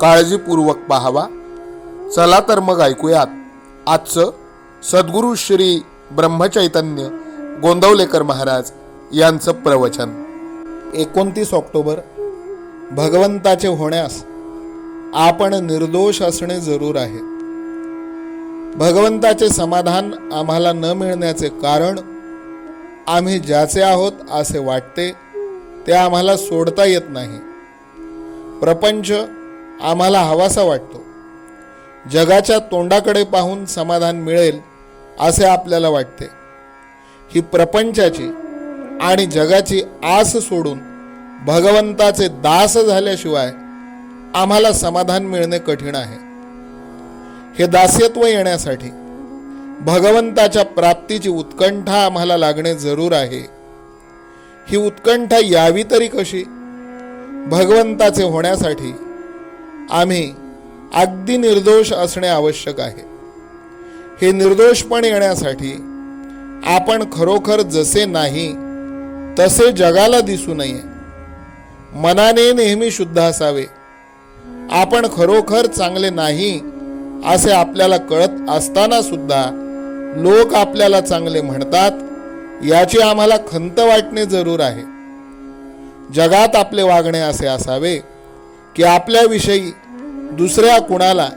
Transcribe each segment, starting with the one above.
काळजीपूर्वक पाहावा. चला तर मग ऐकूयात. आजचं सद्गुरू श्री ब्रह्मचैतन्य गोंदवलेकर महाराज यांचं प्रवचन. एकोणतीस ऑक्टोबर. भगवंताचे होण्यास आपण निर्दोष असणे जरूर आहे. भगवंताचे समाधान आम्हाला न मिळण्याचे कारण आम्ही ज्याचे आहोत असे वाटते ते आम्हाला सोडता येत नाही. प्रपंच आम्हाला हवासा वाटतो. जगाच्या तोंडाकडे पाहून समाधान मिळेल असे आपल्याला वाटते. ही प्रपंचाची आणि जगाची आस सोडून भगवंताचे दास झाल्याशिवाय आम्हाला समाधान मिळणे कठीण आहे. हे दास्यत्व येण्यासाठी भगवंताच्या प्राप्तीची उत्कंठा आम्हाला लागणे जरूर आहे. ही उत्कंठा यावी तरी कशी? भगवंताचे होण्यासाठी आम्ही अगदी निर्दोष असणे आवश्यक आहे. हे निर्दोषपण येण्यासाठी आपण खरोखर जसे नाही तसे जगाला दिसू नये. मनाने नेहमी शुद्ध असावे. आपण खरोखर चांगले नाही असे आपल्याला कळत असताना सुद्धा लोक आपल्याला चांगले म्हणतात याची आम्हाला खंत वाटणे जरूर आहे. जगात आपले वागणे असे असावे की आपल्याविषयी दुसऱ्या कुणाला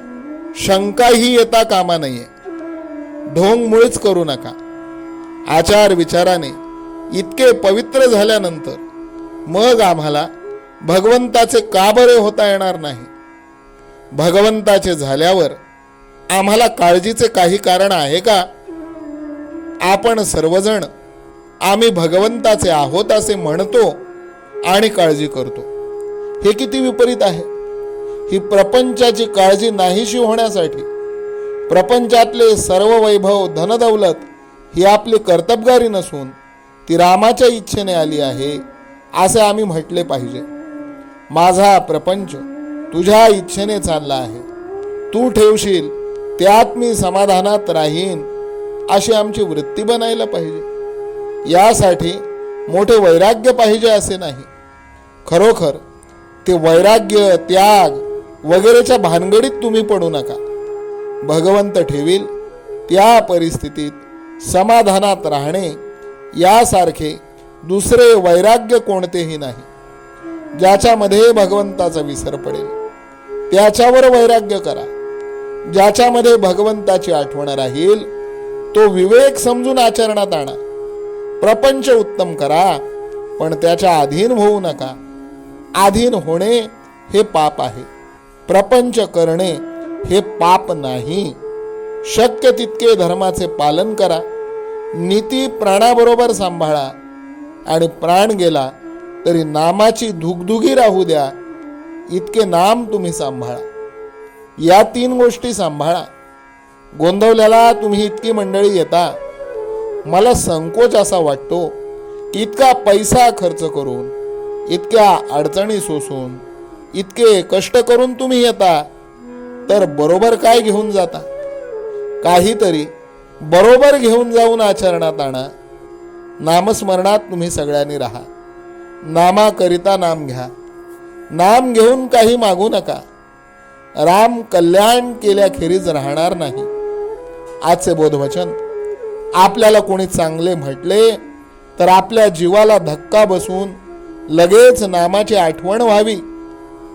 शंकाही येता कामा नये. ढोंग मुळीच करू नका. आचार विचाराने इतके पवित्र झाल्यानंतर मग आम्हाला भगवंताचे का बरे होता येणार नाही? भगवंताचे झाल्यावर आम्हाला काळजीचे काही कारण आहे का? आपण सर्वजण आम्ही भगवंताचे आहोत असे म्हणतो आणि काळजी करतो. हे किती विपरीत आहे? ही प्रपंचाची काळजी नाहीशी होण्यासाठी प्रपंचातले सर्व वैभव धनदौलत ही आपली कर्तबगारी नसून ती रामाच्या इच्छेने आली आहे असे आम्ही म्हटले पाहिजे. माझा प्रपंच तुझ्या इच्छेने चालला आहे. तू ठेवशील त्यात मी समाधानात राहीन अशी आमची वृत्ती बनायला पाहिजे. यासाठी मोठे वैराग्य पाहिजे असे नाही. खरोखर ते वैराग्य त्याग वगैरेच्या भानगडीत तुम्ही पडू नका. भगवंत ठेवील त्या परिस्थितीत समाधानात राहणे यासारखे दुसरे वैराग्य कोणतेही नाही. ज्याच्यामध्ये भगवंताचा विसर पडेल त्याच्यावर वैराग्य करा. ज्याच्यामध्ये भगवंताची आठवण राहील तो विवेक समजून आचरणात आणा. प्रपंच उत्तम करा पण त्याच्या अधीन होऊ नका. अधीन होणे हे पाप आहे. प्रपंच करणे हे पाप नाही. शक्य तितके धर्माचे पालन करा. नीती प्राणाबरोबर सांभाळा. आणि प्राण गेला तरी नामाची धुगधुगी राहू द्या. इतके नाम तुम्ही सांभाळा. या तीन गोष्टी सांभाळा. गोंधवल्याला तुम्ही इतकी मंडळी येता. मला संकोच असा वाटतो इतका पैसा खर्च करून इतक्या अडचणी सोसून इतके कष्ट करून तुम्ही येता तर बरोबर काय घेऊन जाता? काहीतरी बरोबर घेऊन जाऊन आचरणात आणा. नामस्मरणात तुम्ही सगळ्यांनी राहा. नामाकरिता नाम घ्या. नाम घेऊन काही मागू नका. राम कल्याण केल्याखेरीज राहणार नाही. आजचे बोधवचन आपल्याला कोणी चांगले म्हटले तर आपल्या जीवाला धक्का बसून लगेच नामाची आठवण व्हावी.